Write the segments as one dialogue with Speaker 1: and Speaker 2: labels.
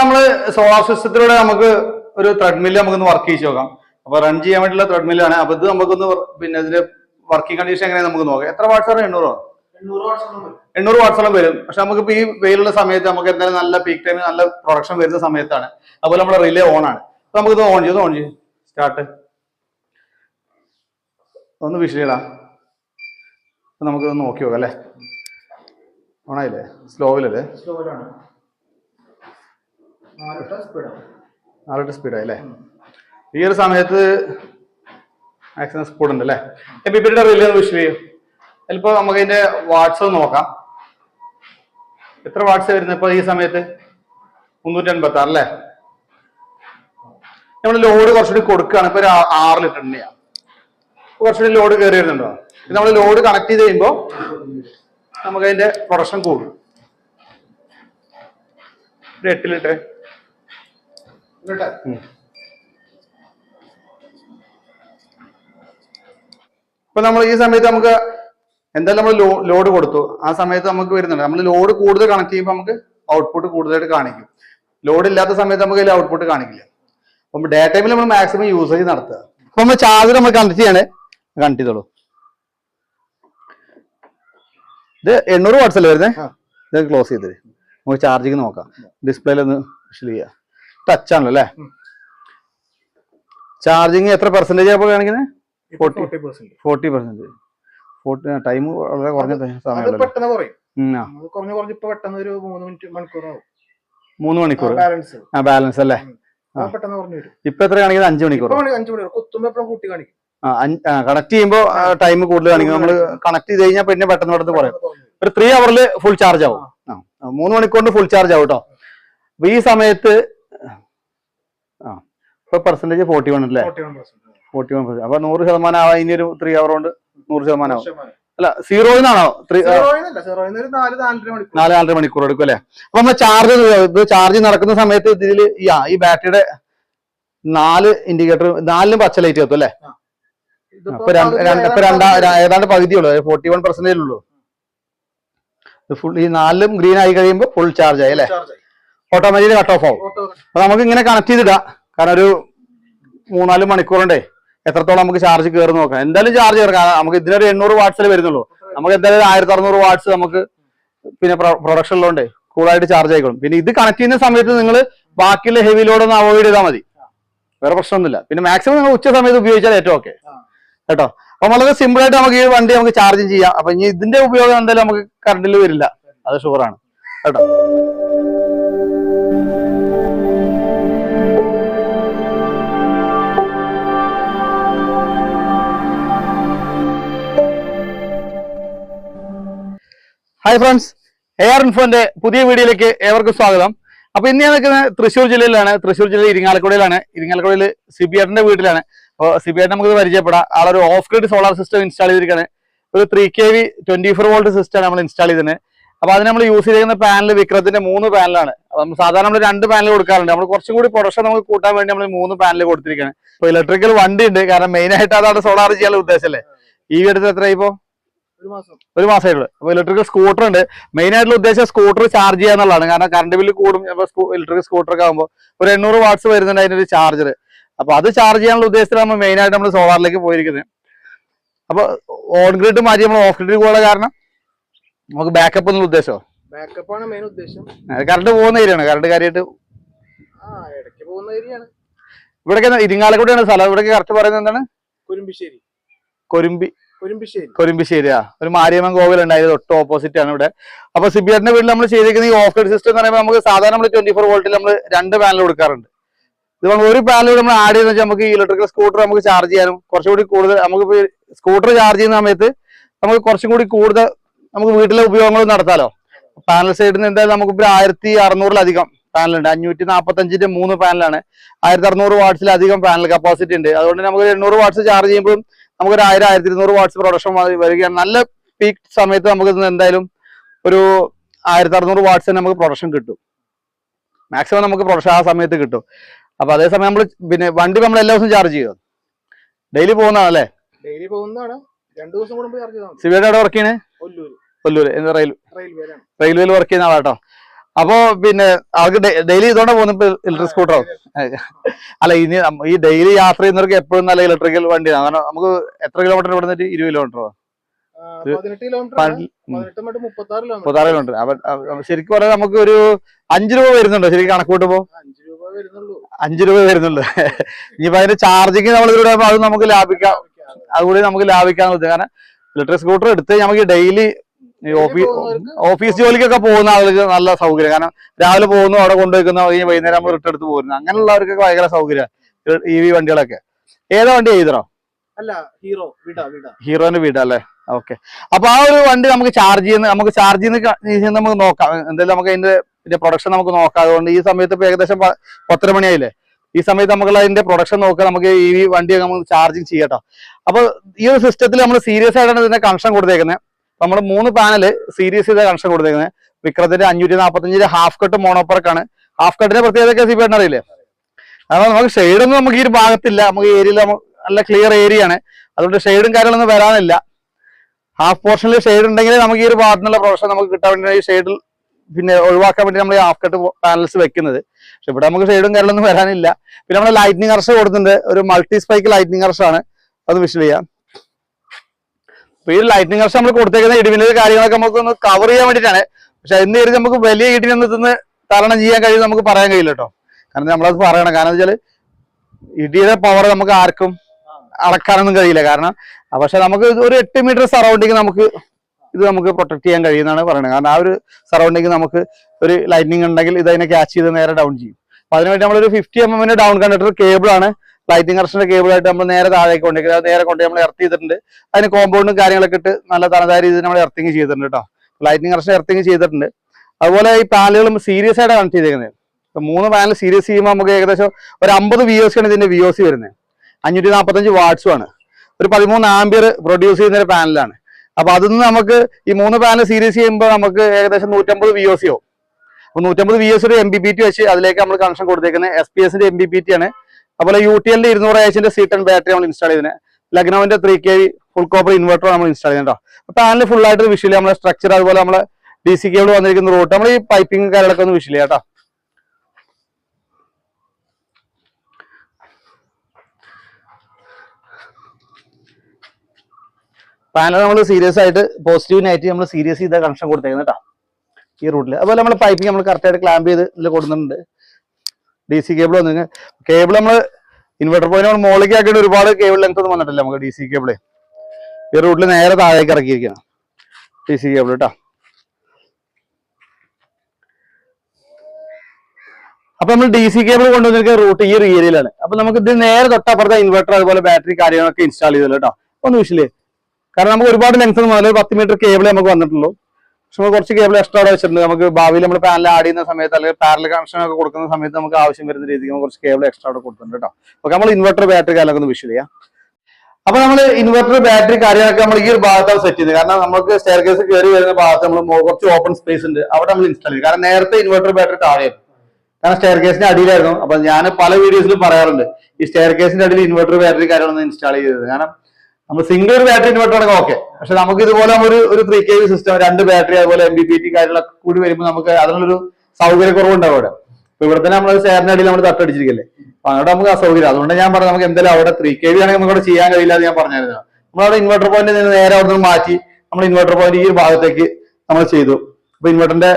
Speaker 1: നമ്മൾ സോളാർ സിസ്റ്റത്തിലൂടെ നമുക്ക് ഒരു ത്രെഡ്മില്ല് നമുക്കൊന്ന് വർക്ക് ചെയ്ത് നോക്കാം. അപ്പൊ റൺ ചെയ്യാൻ വേണ്ടിയുള്ള ത്രെഡ്മില്ലാണ് അപ്പൊ ഇത് നമുക്കൊന്ന് പിന്നെ ഇതിന്റെ വർക്കിംഗ് കണ്ടീഷൻ എങ്ങനെ നമുക്ക് നോക്കാം. എത്ര വാട്ട്സ് ആണ്? എണ്ണൂറോ? എണ്ണൂറ് വാട്സോളം വരും. പക്ഷെ നമുക്ക് ഈ വെയിലുള്ള സമയത്ത് നമുക്ക് എന്തായാലും നല്ല പീക്ക് ടൈം നല്ല പ്രൊഡക്ഷൻ വരുന്ന സമയത്താണ്. അതുപോലെ നമ്മുടെ റിലേ ഓൺ ആണ്. അപ്പൊ നമുക്ക് ഇത് ഓൺ ചെയ്ത് ഓൺ ചെയ്യും. സ്റ്റാർട്ട് ഒന്ന് വിഷയടാ നമുക്ക് നോക്കി നോക്കാം അല്ലേ? ഓണായില്ലേ സ്ലോവിലല്ലേ
Speaker 2: സ്ലോയിലാണ് നാലിട്ട
Speaker 1: സ്പീഡായി അല്ലേ? ഈ ഒരു സമയത്ത് മാക്സിമം സ്പീഡ് ഉണ്ട് അല്ലേ? ബിപിയുടെ റിലേ ഒന്ന് വിഷ് ചെയ്യും. ചിലപ്പോൾ നമുക്ക് ഇതിന്റെ ഒന്ന് നോക്കാം. എത്ര വാട്ട്സ് വരുന്നത് ഇപ്പൊ ഈ സമയത്ത്? മുന്നൂറ്റി അൻപത്തി ആറ് അല്ലേ? നമ്മൾ ലോഡ് കുറച്ചുകൂടി കൊടുക്കുകയാണ്. ഇപ്പൊ ഒരു ആറ് ലിറ്റർ എണ്ണയാ. കുറച്ചുകൂടി ലോഡ് കയറി വരുന്നുണ്ടോ? ഇത് നമ്മൾ ലോഡ് കണക്ട് ചെയ്ത് കഴിയുമ്പോൾ നമുക്ക് അതിന്റെ പ്രൊഡക്ഷൻ കൂടും. ഒരു എട്ട് ലിറ്റർ.
Speaker 2: എന്നിട്ട്
Speaker 1: ഇപ്പൊ നമ്മൾ ഈ സമയത്ത് നമുക്ക് എന്തായാലും നമ്മൾ ലോഡ് കൊടുത്തു. ആ സമയത്ത് നമുക്ക് വരുന്നുണ്ട്. നമ്മൾ ലോഡ് കൂടുതൽ കണക്ട് ചെയ്യുമ്പോൾ നമുക്ക് ഔട്ട്പുട്ട് കൂടുതലായിട്ട് കാണിക്കും. ലോഡ് ഇല്ലാത്ത സമയത്ത് നമുക്ക് അതിൽ ഔട്ട്പുട്ട് കാണിക്കില്ല. അപ്പം ഡേ ടൈമിൽ നമ്മൾ മാക്സിമം യൂസേജ് നടത്തുക. അപ്പൊ നമ്മൾ ചാർജ് നമ്മൾ കണക്ട് ചെയ്യാണ്. കണക്ട് ചെയ്തോളൂ. ഇത് എണ്ണൂറ് വാട്ട്സ് അല്ലേ വരുന്നത്
Speaker 2: ആ.
Speaker 1: ഇത് ക്ലോസ് ചെയ്തത് നമുക്ക് ചാർജിങ് നോക്കാം. ഡിസ്പ്ലേയിൽ ഒന്ന് വിഷ്വൽ ചെയ്യാം. ടച്ച് ആണല്ലോ അല്ലേ. ചാർജിങ് എത്ര പെർസെന്റേജ് അപ്പോൾ കാണിക്കുന്നത്.
Speaker 2: ഫോർട്ടി പെർസെന്റ്
Speaker 1: ഫോർട്ടി ടൈം വളരെ കുറഞ്ഞ സമയം
Speaker 2: പെട്ടെന്ന് കുറയും. കുറഞ്ഞു ഇപ്പൊ പെട്ടെന്ന് ഒരു മൂന്ന് മിനിറ്റ് മണിക്കൂറാവും.
Speaker 1: മൂന്ന് മണിക്കൂർ
Speaker 2: ബാലൻസ്
Speaker 1: ആ ബാലൻസ് അല്ലേ? ഇപ്പൊ എത്ര കാണിക്കുന്നത് അഞ്ചു മണിക്കൂർ കണക്ട് ചെയ്യുമ്പോൾ ടൈം കൂടുതൽ കാണിക്കും. നമ്മൾ കണക്ട് ചെയ്ത് കഴിഞ്ഞാൽ പിന്നെ പെട്ടെന്ന് പെട്ടെന്ന് കുറയും. ഒരു ത്രീ അവറിൽ ഫുൾ ചാർജ് ആവും. മൂന്ന് മണിക്കൂറിന് ഫുൾ ചാർജ് ആവും കേട്ടോ അപ്പൊ ഈ സമയത്ത് ഇപ്പൊ പെർസെന്റേജ് ഫോർട്ടി വൺ അല്ലേ?
Speaker 2: 41%.
Speaker 1: ഫോർട്ടി വൺ പെർസെന്റ് അപ്പൊ നൂറ് ശതമാനം ആവാൻ ഇനി ഒരു ത്രീ അവർ കൊണ്ട് നൂറ് ശതമാനം ആവും. അല്ല സീറോയിന്നാണോ
Speaker 2: നാല് നാലര മണിക്കൂർ.
Speaker 1: എടുക്കും അല്ലെ? അപ്പൊ നമ്മൾ ചാർജ് ഇത് ചാർജ് നടക്കുന്ന സമയത്ത് ഇതിൽ ഈ ബാറ്ററിയുടെ നാല് ഇൻഡിക്കേറ്റർ നാലിലും പച്ച ലൈറ്റ് കത്തും അല്ലേ? അപ്പൊ രണ്ട്
Speaker 2: ഏതാണ്ട്
Speaker 1: പകുതിയുള്ളൂ ഫോർട്ടി വൺ പെർസെന്റേജ് ഉള്ളൂ. ഫുൾ ഈ നാലിലും ഗ്രീൻ ആയി കഴിയുമ്പോൾ ഫുൾ ചാർജ് ആയി അല്ലേ? ഓട്ടോമാറ്റിക്കലി കട്ട് ഓഫ് ആവും. അപ്പൊ നമുക്ക് ഇങ്ങനെ കണക്ട് ചെയ്തിടാം. കാരണം ഒരു മൂന്നാൽ മണിക്കൂറുണ്ടേ. എത്രത്തോളം നമുക്ക് ചാർജ് കയറി നോക്കാം. എന്തായാലും ചാർജ് കയറാം നമുക്ക് ഇതിനൊരു എണ്ണൂറ് വാട്ട്സിൽ വരുന്നുള്ളൂ. നമുക്ക് എന്തായാലും ആയിരത്തി അറുന്നൂറ് വാട്ട്സ് നമുക്ക് പിന്നെ പ്രൊഡക്ഷൻ ഉള്ളതുകൊണ്ട് കൂളായിട്ട് ചാർജ് ആയിക്കോളും. പിന്നെ ഇത് കണക്ട് ചെയ്യുന്ന സമയത്ത് നിങ്ങൾ ബാക്കിയുള്ള ഹെവി ലോഡ് ഒന്ന് അവോയ്ഡ് ചെയ്താൽ മതി. വേറെ പ്രശ്നമൊന്നുമില്ല. പിന്നെ മാക്സിമം നിങ്ങൾ ഉച്ച സമയത്ത് ഉപയോഗിച്ചാൽ ഏറ്റവും ഓക്കെ കേട്ടോ? അപ്പൊ വളരെ സിമ്പിൾ ആയിട്ട് നമുക്ക് ഈ വണ്ടി നമുക്ക് ചാർജ് ചെയ്യാം. അപ്പൊ ഇനി ഇതിന്റെ ഉപയോഗം എന്തായാലും നമുക്ക് കറണ്ടിൽ വരില്ല. അത് ഷുവറാണ് കേട്ടോ? ഹായ് ഫ്രണ്ട്സ് എ ആർ ഇൻഫോന്റെ പുതിയ വീഡിയോയിലേക്ക് ഏവർക്കും സ്വാഗതം. അപ്പൊ ഇന്ന് ഞാൻ നിൽക്കുന്നത് തൃശ്ശൂർ ജില്ലയിലാണ്. തൃശ്ശൂർ ജില്ല ഇരിങ്ങാലക്കുടയിലാണ്. ഇരിങ്ങാലക്കുടയിൽ സിബിയേട്ടന്റെ വീട്ടിലാണ്. അപ്പോൾ സിബിയേട്ടൻ നമുക്ക് പരിചയപ്പെടാം. ആളൊരു off grid solar system install ചെയ്തിരിക്കുകയാണ്. ഒരു three K V twenty four volt system install install ചെയ്തത്. അപ്പൊ അതിന് നമ്മൾ യൂസ് ചെയ്തിരിക്കുന്ന പാനൽ വിക്രത്തിന്റെ മൂന്ന് പാനലാണ് അപ്പൊ നമ്മൾ സാധാരണ നമ്മൾ രണ്ട് പാനൽ കൊടുക്കാറുണ്ട്. നമ്മൾ കുറച്ചും കൂടി പ്രൊഡക്ഷൻ നമുക്ക് കൂട്ടാൻ വേണ്ടി നമ്മൾ മൂന്ന് പാനൽ കൊടുത്തിരിക്കുകയാണ്. ഇപ്പൊ ഇലക്ട്രിക്കൽ വണ്ടി ഉണ്ട്. കാരണം മെയിൻ ആയിട്ട് അതാണ് സോളാർ ചെയ്യാനുള്ള ഉദ്ദേശമല്ലേ ഈ എടുത്ത് എത്ര ഇപ്പോ?
Speaker 2: ഒരു മാസം.
Speaker 1: ഒരു മാസമായിട്ടുള്ളൂ അപ്പൊ ഇലക്ട്രിക്കൽ സ്കൂട്ടർ ഉണ്ട്. മെയിൻ ആയിട്ടുള്ള ഉദ്ദേശം സ്കൂട്ടർ ചാർജ് ചെയ്യുക എന്നുള്ളതാണ്. കാരണം കറണ്ട് ബില്ല് കൂടും. ഇലക്ട്രിക്കൽ സ്കൂട്ടർ ഒക്കെ ആകുമ്പോൾ ഒരു എണ്ണൂറ് വാട്ട്സ് വരുന്നുണ്ട് അതിനൊരു ചാർജർ അപ്പൊ അത് ചാർജ് ചെയ്യാനുള്ള ഉദ്ദേശത്തിലാണ് നമ്മൾ മെയിൻ ആയിട്ട് നമ്മൾ സോളാറിലേക്ക് പോയിരിക്കുന്നത്. അപ്പൊ ഓൺ ഗ്രിഡ് മാറ്റി നമ്മൾ ഓഫ് ഗ്രിഡ് പോകാനുള്ള കാരണം? നമുക്ക് ബാക്കപ്പ് എന്നുള്ള ഉദ്ദേശമോ
Speaker 2: ബാക്കപ്പ് ആണ് മെയിൻ ഉദ്ദേശം.
Speaker 1: കറണ്ട് പോകുന്ന ഏരിയയാണ് കറണ്ട് കാര്യമായിട്ട്
Speaker 2: ഇടയ്ക്ക് പോകുന്ന ഏരിയയാണ്
Speaker 1: ഇരിങ്ങാലക്കുടിയാണ് സ്ഥലം. ഇവിടെ കറക്റ്റ് പറയുന്നത് എന്താണ്?
Speaker 2: കുരുമ്പിശ്ശേരി.
Speaker 1: കൊരുമ്പി
Speaker 2: കുരുമ്പിശ്ശേരി.
Speaker 1: ആ. ഒരു മാരിയമ്മൻ കോവിൽ ഉണ്ടായത് തൊട്ട് ഓപ്പോസിറ്റ് ആണ് ഇവിടെ. അപ്പൊ സിബിയറിന്റെ വീട്ടിൽ നമ്മൾ ചെയ്തിരിക്കുന്ന ഈ ഓഫ് സിസ്റ്റം എന്ന് പറയുമ്പോൾ നമുക്ക് സാധാരണ നമ്മൾ ട്വന്റി ഫോർ വോൾട്ടിൽ നമ്മൾ രണ്ട് പാനൽ കൊടുക്കാറുണ്ട്. ഇത് ഒരു പാനൽ നമ്മൾ ആഡ് ചെയ്യുന്ന നമുക്ക് ഈ ഇലക്ട്രിക്കൽ സ്കൂട്ടർ നമുക്ക് ചാർജ് ചെയ്യാനും കുറച്ചുകൂടി കൂടുതൽ നമുക്ക് സ്കൂട്ടർ ചാർജ് ചെയ്യുന്ന സമയത്ത് നമുക്ക് കുറച്ചും കൂടി കൂടുതൽ നമുക്ക് വീട്ടിലെ ഉപയോഗങ്ങൾ നടത്താലോ. പാനൽ സൈഡിൽ നിന്ന് എന്തായാലും നമുക്ക് ഇപ്പോൾ ആയിരത്തി അറുന്നൂറിലധികം പാനലുണ്ട് അഞ്ഞൂറ്റി നാൽപ്പത്തഞ്ചിന്റെ മൂന്ന് പാനലാണ് ആയിരത്തി അറുന്നൂറ് വാട്സിലധികം പാനൽ കപ്പാസിറ്റി ഉണ്ട്. അതുകൊണ്ട് നമുക്ക് എണ്ണൂറ് വാട്സ് ചാർജ് ചെയ്യുമ്പോഴും നമുക്കൊരു ആയിരം ആയിരത്തി ഇരുന്നൂറ് വാട്ട്സ് പ്രൊഡക്ഷൻ വരികയാണ്. നല്ല പീക്ക് സമയത്ത് നമുക്ക് എന്തായാലും ഒരു ആയിരത്തി അറുന്നൂറ് വാട്ട്സ് നമുക്ക് പ്രൊഡക്ഷൻ കിട്ടും. മാക്സിമം നമുക്ക് പ്രൊഡക്ഷൻ ആ സമയത്ത് കിട്ടും. അപ്പൊ അതേസമയം നമ്മൾ പിന്നെ വണ്ടി നമ്മൾ എല്ലാ ദിവസവും ചാർജ് ചെയ്യുക ഡെയിലി പോകുന്നതാണല്ലേ?
Speaker 2: ഡെയിലി പോകുന്നതാണ്. രണ്ടു ദിവസം കൂടുമ്പോൾ ചാർജ്
Speaker 1: സിബിയുടെ അവിടെ വർക്ക് ചെയ്യണേ?
Speaker 2: കൊല്ലൂര്.
Speaker 1: കൊല്ലൂര്. റെയിൽവേയിൽ വർക്ക് ചെയ്യുന്ന ആളാട്ടോ? അപ്പോ പിന്നെ അവർക്ക് ഡെയിലി ഇതോടെ പോകുന്ന ഇലക്ട്രിക് സ്കൂട്ടറോ അല്ല ഇനി ഈ ഡെയിലി യാത്ര ചെയ്യുന്നവർക്ക് എപ്പോഴും നല്ല ഇലക്ട്രിക്കൽ വണ്ടിയാണ് കാരണം നമുക്ക് എത്ര കിലോമീറ്റർ ഇവിടെ നിന്നിട്ട് ഇരുപത് കിലോമീറ്ററോ
Speaker 2: കിലോമീറ്റർ
Speaker 1: മുപ്പത്താറ് അപ്പൊ ശരിക്കും പറയാൻ നമുക്ക് ഒരു അഞ്ചു രൂപ വരുന്നുണ്ടോ? ശരിക്കും കണക്കൂട്ടുമ്പോ
Speaker 2: അഞ്ചു രൂപ വരുന്നുള്ളൂ.
Speaker 1: ഇനിയിപ്പോ അതിന്റെ ചാർജിങ് നമ്മൾ ഇതിലൂടെ അത് നമുക്ക് ലാഭിക്കാം. അതുകൂടി നമുക്ക് ലാഭിക്കാൻ കാരണം ഇലക്ട്രിക് സ്കൂട്ടർ എടുത്ത് നമുക്ക് ഡെയിലി ഓഫീസ് ജോലിക്കൊക്കെ പോകുന്ന ആളുകൾക്ക് നല്ല സൗകര്യം. കാരണം രാവിലെ പോകുന്നു അവിടെ കൊണ്ടുവയ്ക്കുന്നു കഴിഞ്ഞ് വൈകുന്നേരം ആകുമ്പോൾ റിട്ടെടുത്ത് പോകുന്നു പോരുന്നു. അങ്ങനെയുള്ളവർക്കൊക്കെ ഭയങ്കര സൗകര്യം ഇ വി വണ്ടികളൊക്കെ. ഏതാ വണ്ടി ചെയ്തോ
Speaker 2: അല്ല ഹീറോ
Speaker 1: ഹീറോന്റെ വീട് അല്ലേ? ഓക്കെ അപ്പൊ ആ ഒരു വണ്ടി നമുക്ക് ചാർജ് ചെയ്യുന്ന നമുക്ക് ചാർജ് ചെയ്യുന്ന നമുക്ക് നോക്കാം. എന്തായാലും നമുക്ക് അതിന്റെ ഇതിന്റെ പ്രൊഡക്ഷൻ നമുക്ക് നോക്കാം. അതുകൊണ്ട് ഈ സമയത്ത് ഇപ്പൊ ഏകദേശം പത്തര മണിയായില്ലേ? ഈ സമയത്ത് നമുക്ക് അതിന്റെ പ്രൊഡക്ഷൻ നോക്കുക. നമുക്ക് ഈ വണ്ടി നമുക്ക് ചാർജിങ് ചെയ്യട്ടോ അപ്പൊ ഈ ഒരു സിസ്റ്റത്തിൽ നമ്മൾ സീരിയസ് ആയിട്ടാണ് ഇതിന്റെ കണക്ഷൻ കൊടുത്തേക്കുന്നത് നമ്മൾ മൂന്ന് പാനൽ സീരീസ് ചെയ്ത കണക്ഷൻ കൊടുത്തേക്കുന്നത്. വിക്രത്തിന്റെ അഞ്ഞൂറ്റി നാൽപ്പത്തഞ്ചിന്റെ ഹാഫ് കട്ട് മോണോപ്പർക്കാണ് ഹാഫ് കട്ടിന്റെ പ്രത്യേകത സി പേട്ടൻ അറിയില്ലേ? അതാണ് നമുക്ക് ഷെയ്ഡൊന്നും നമുക്ക് ഈ ഒരു ഭാഗത്തില്ല. നമുക്ക് ഏരിയയിൽ നല്ല ക്ലിയർ ഏരിയ ആണ്. അതുകൊണ്ട് ഷെയ്ഡും കാര്യങ്ങളൊന്നും വരാനില്ല. ഹാഫ് പോർഷനിൽ ഷെയ്ഡ് ഉണ്ടെങ്കിൽ നമുക്ക് ഈ ഒരു ഭാഗത്തുനിന്നുള്ള പ്രൊഫഷൻ നമുക്ക് കിട്ടാൻ വേണ്ടി ഷെയ്ഡിൽ പിന്നെ ഒഴിവാക്കാൻ വേണ്ടി നമ്മൾ ഈ ഹാഫ് കട്ട് പാനൽസ് വെക്കുന്നത്. പക്ഷെ ഇവിടെ നമുക്ക് ഷെയ്ഡും കാര്യങ്ങളൊന്നും വരാനില്ല. പിന്നെ നമ്മൾ ലൈറ്റിനിങ് അർഷ കൊടുത്തിട്ടുണ്ട്. ഒരു മൾട്ടി സ്പൈക്ക് ലൈറ്റിനിങ് അർഷാണ് അത് വിഷ് ചെയ്യാം. അപ്പൊ ഈ ലൈറ്റിംഗ് ഹൗസ് നമ്മൾ കൊടുത്തേക്കുന്ന ഇടിമിന്നൽ കാര്യങ്ങളൊക്കെ നമുക്ക് ഒന്ന് കവർ ചെയ്യാൻ വേണ്ടിയിട്ടാണ്. പക്ഷെ ഇന്ന് കരുതി നമുക്ക് വലിയ ഇടിമിന്നൽ നിന്ന് തരണം ചെയ്യാൻ കഴിയും നമുക്ക് പറയാൻ കഴിയില്ല കേട്ടോ. കാരണം നമ്മളത് പറയണം. കാരണം വെച്ചാൽ ഇടിയുടെ പവർ നമുക്ക് ആർക്കും അളക്കാനൊന്നും കഴിയില്ല. കാരണം പക്ഷെ നമുക്ക് ഒരു എട്ട് മീറ്റർ സറൗണ്ടിങ് നമുക്ക് ഇത് നമുക്ക് പ്രൊട്ടക്ട് ചെയ്യാൻ കഴിയുന്നതാണ് പറയുന്നത്. കാരണം ആ ഒരു സറൗണ്ടിങ് നമുക്ക് ഒരു ലൈറ്റിനിങ് ഉണ്ടെങ്കിൽ ഇത് അതിനെ ക്യാച്ച് ചെയ്ത് നേരെ ഡൗൺ ചെയ്യും. അപ്പൊ അതിനുവേണ്ടി നമ്മളൊരു ഫിഫ്റ്റി എം എമ്മിന്റെ ഡൗൺ കണ്ടക്ടർ ആണ് ലൈറ്റിംഗ് കേബിൾ ആയിട്ട് നമ്മൾ നേരെ താഴേക്ക് അത് നേരെ കൊണ്ട് നമ്മൾ എർത്ത് ചെയ്തിട്ടുണ്ട്. അതിന് കോമ്പൗണ്ടും കാര്യങ്ങളൊക്കെ ഇട്ട് നല്ല തനതായ രീതിയിൽ നമ്മൾ എർത്തിങ് ചെയ്തിട്ടുണ്ട് കേട്ടോ ലൈറ്റിംഗ് കർഷൻ എർത്തിങ് ചെയ്തിട്ടുണ്ട്. അതുപോലെ ഈ പാനലുകളും സീരിയസ് ആയിട്ട് കണക്ട് ചെയ്തേക്കുന്നത്. മൂന്ന് പാനൽ സീരിയസ് ചെയ്യുമ്പോൾ നമുക്ക് ഏകദേശം ഒരു അമ്പത് വി ഒ ആണ് ഇതിന്റെ വി ഒ സി വരുന്നത്. അഞ്ഞൂറ്റി നാൽപ്പത്തഞ്ച് വാട്സും ആണ്. ഒരു പതിമൂന്ന് ആംബിയർ പ്രൊഡ്യൂസ് ചെയ്യുന്ന ഒരു പാനലാണ് അപ്പൊ അതിൽ നിന്ന് നമുക്ക് ഈ മൂന്ന് പാനൽ സീരീസ് ചെയ്യുമ്പോൾ നമുക്ക് ഏകദേശം നൂറ്റമ്പത് വി ഒ സി ആവും അപ്പൊ നൂറ്റമ്പത് വി എസ് ഒരു എം ബി പി ടി വെച്ച് അതിലേക്ക് നമ്മൾ കണക്ഷൻ കൊടുത്തേക്കുന്നത് എസ് പി എസിന്റെ എം ബി പി ടി ആണ്. അതുപോലെ യു ടി എല്ലിന്റെ ഇരുന്നൂറ് എച്ചിന്റെ സി ടെൻ ബാറ്ററി നമ്മൾ ഇൻസ്റ്റാൾ ചെയ്തത് ലഗ്നോവിന്റെ three K full copper inverter നമ്മൾ ഇൻസ്റ്റാൾ ചെയ്യുന്നുണ്ടോ പാനൽ ഫുൾ ആയിട്ട് വിഷ്വലി നമ്മുടെ സ്ട്രക്ചർ അതുപോലെ നമ്മളെ ഡി സി കേബിൾ വന്നിരിക്കുന്ന റൂട്ട് നമ്മൾ ഈ പൈപ്പിംഗ് കാര്യങ്ങളൊക്കെ ഒന്ന് വിഷ്വലി കേട്ടോ. പാനൽ നമ്മൾ സീരിയസ് ആയിട്ട് പോസിറ്റീവ് നെഗറ്റീവ് നമ്മൾ സീരിയസ് ചെയ്ത കണക്ഷൻ കൊടുത്തേക്കുന്നത് കേട്ടോ ഈ റൂട്ടിൽ അതുപോലെ നമ്മൾ പൈപ്പിംഗ് നമ്മൾ കറക്റ്റ് ആയിട്ട് ക്ലാമ്പ് ചെയ്ത് കൊടുക്കുന്നുണ്ട് ഡി സി കേബിൾ വന്നു കേബിൾ നമ്മൾ ഇൻവെർട്ടർ പോയിന്റ് മുകളിലേക്ക് ആക്കിയിട്ട് ഒരുപാട് കേബിൾ ലെങ്ത് ഒന്നും വന്നിട്ടില്ല നമുക്ക് ഡി സി കേബിൾ ഈ റൂട്ടിൽ നേരെ താഴേക്ക് ഇറക്കിയിരിക്കണം ഡി സി കേബിൾ കേട്ടോ അപ്പൊ നമ്മൾ ഡി സി കേബിൾ കൊണ്ടുവന്നിരിക്കുന്ന റൂട്ട് ഈ ഏരിയയിലാണ് അപ്പൊ നമുക്ക് ഇത് നേരെ തൊട്ടപ്പുറത്തെ ഇൻവെർട്ടർ അതുപോലെ ബാറ്ററി കാര്യങ്ങളൊക്കെ ഇൻസ്റ്റാൾ ചെയ്തല്ലോ കേട്ടോ ഒന്ന് വിഷില്ലേ കാരണം നമുക്ക് ഒരുപാട് ലെങ്ത് ഒന്നും വന്നില്ല പത്ത് മീറ്റർ കേബിൾ നമുക്ക് വന്നിട്ടുള്ളൂ. പക്ഷെ നമ്മൾ കുറച്ച് കേബിൾ എക്സ്ട്രാ അവിടെ വെച്ചിട്ടുണ്ട്. നമുക്ക് ഭാവിയിൽ നമ്മൾ പാനൽ ആഡ് ചെയ്യുന്ന സമയത്ത് അല്ലെങ്കിൽ പാരൽ കണക്ഷൻ ഒക്കെ കൊടുക്കുന്ന സമയത്ത് നമുക്ക് ആവശ്യം വരുന്ന രീതിക്ക് നമ്മൾ കുറച്ച് കേബിൾ എക്സ്ട്രാ അവിടെ കൊടുത്തിട്ടുണ്ട് കേട്ടോ. ഓക്കെ നമ്മൾ ഇൻവെർട്ടർ ബാറ്ററി കാര്യങ്ങളൊക്കെ ഒന്ന് വിഷ് ചെയ്യാം. അപ്പൊ നമ്മൾ ഇൻവെർട്ടർ ബാറ്ററി കാര്യങ്ങളൊക്കെ നമ്മൾ ഈ ഒരു ഭാഗത്താണ് സെറ്റ് ചെയ്തത്. കാരണം നമുക്ക് സ്റ്റെയർ കേസ് കയറി വരുന്ന ഭാഗത്ത് നമ്മൾ കുറച്ച് ഓപ്പൺ സ്പേസ് ഉണ്ട്. അവിടെ നമ്മൾ ഇൻസ്റ്റാൾ ചെയ്യും. കാരണം നേരത്തെ ഇൻവെർട്ടർ ബാറ്ററി താഴെയായിരുന്നു. കാരണം സ്റ്റെയർ കേസിന്റെ അടിയിലായിരുന്നു. അപ്പൊ ഞാൻ പല വീഡിയോസിലും പറയാറുണ്ട്. ഈ സ്റ്റെയർ കേസിന്റെ അടിയിൽ ഇൻവെർട്ടർ ബാറ്ററി കാര്യങ്ങളൊന്നും ഇൻസ്റ്റാൾ ചെയ്തത് കാരണം നമ്മൾ സിംഗിൾ ഒരു ബാറ്ററി ഇൻവെർട്ടർ ആണെങ്കിൽ ഓക്കെ പക്ഷെ നമുക്ക് ഇതുപോലെ ഒരു ഒരു ത്രീ കെ സിസ്റ്റം രണ്ട് ബാറ്ററി അതുപോലെ എം ബി പി ടി കാര്യങ്ങളൊക്കെ കൂടി വരുമ്പോൾ നമുക്ക് അതിനുള്ളൊരു സൗകര്യക്കുറവുണ്ടാവും അവിടെ. ഇപ്പൊ ഇവിടെ തന്നെ നമ്മൾ സ്റ്റെയറിന്റെ അടിയിൽ നമ്മൾ തട്ടടിച്ചിരിക്കല്ലേ. അപ്പൊ അവിടെ നമുക്ക് അസൗകര്യം. അതുകൊണ്ട് ഞാൻ പറഞ്ഞു നമുക്ക് എന്തായാലും അവിടെ ത്രീ കെ വി ആണെങ്കിൽ നമുക്ക് അവിടെ ചെയ്യാൻ കഴിയില്ല എന്ന് ഞാൻ പറഞ്ഞായിരുന്നു. നമ്മളവിടെ ഇൻവെർട്ടർ പോയിന്റ് നിന്ന് നേരെ അവിടെ നിന്ന് മാറ്റി നമ്മൾ ഇൻവെർട്ടർ പോയിന്റ് ഈ ഒരു ഭാഗത്തേക്ക് നമ്മൾ ചെയ്തു. അപ്പൊ ഇൻവെർട്ടറിന്റെ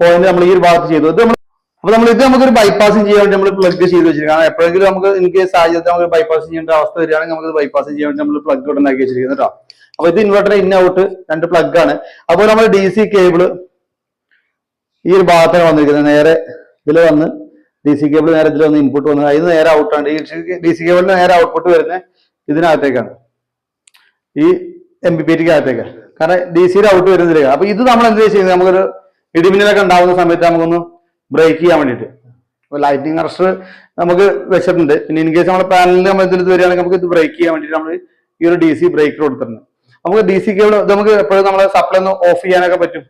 Speaker 1: പോയിന്റ് നമ്മൾ ഈ ഒരു ഭാഗത്ത് ചെയ്തു. ഇത് നമ്മൾ അപ്പൊ നമ്മൾ ഇത് നമുക്കൊരു ബൈപ്പാസിങ് ചെയ്യാൻ വേണ്ടി നമ്മൾ പ്ലഗ് ചെയ്ത് വെച്ചിരിക്കും കാരണം എപ്പോഴെങ്കിലും നമുക്ക് എനിക്ക് സാഹചര്യത്തിൽ നമുക്ക് ബൈപ്പാസ് ചെയ്യേണ്ട അവസ്ഥ വരികയാണെങ്കിൽ നമുക്ക് ബൈപ്പാസ് ചെയ്യാൻ വേണ്ടി നമ്മൾ പ്ലഗ് ഉണ്ടാക്കി വെച്ചിരിക്കുന്നത് കേട്ടോ. അപ്പൊ ഇത് ഇൻവെർട്ടർ ഇൻ ഔട്ട് രണ്ട് പ്ലഗ് ആണ്. അപ്പോൾ നമ്മൾ ഡി സി കേബിൾ ഈ ഒരു ഭാഗത്താണ് വന്നിരിക്കുന്നത്. നേരെ ഇതിൽ വന്ന് ഡി സി കേബിൾ നേരെ ഇതിൽ വന്ന് ഇൻപുട്ട് വന്ന് അതിന് നേരെ ഔട്ടാണ് ഡി സി കേബിളിന് നേരെ ഔട്ട്പുട്ട് വരുന്നത് ഇതിനകത്തേക്കാണ്. ഈ എം ബി പി ടിക്ക് അകത്തേക്ക്. കാരണം ഡി സിയുടെ ഔട്ട് വരുന്നില്ല അപ്പൊ ഇത് നമ്മൾ എന്ത് ചെയ്യുന്നത്? നമുക്കൊരു ഇടിമിന്നലൊക്കെ ഉണ്ടാകുന്ന സമയത്ത് നമുക്കൊന്ന് ബ്രേക്ക് ചെയ്യാൻ വേണ്ടിയിട്ട്. അപ്പൊ ലൈറ്റിംഗ് അറസ്റ്റർ നമുക്ക് വെച്ചിട്ടുണ്ട്. പിന്നെ ഇൻ കേസ് നമ്മുടെ പാനലിൽ നമ്മൾ ഇതിൽ വരികയാണെങ്കിൽ നമുക്ക് ഇത് ബ്രേക്ക് ചെയ്യാൻ വേണ്ടിയിട്ട് നമ്മൾ ഈ ഒരു ഡി സി ബ്രേക്കർ കൊടുത്തിട്ടുണ്ട്. നമുക്ക് ഡി സി കേബിൾ നമുക്ക് എപ്പോഴും നമ്മളെ സപ്ലൈ ഒന്ന് ഓഫ് ചെയ്യാനൊക്കെ പറ്റും.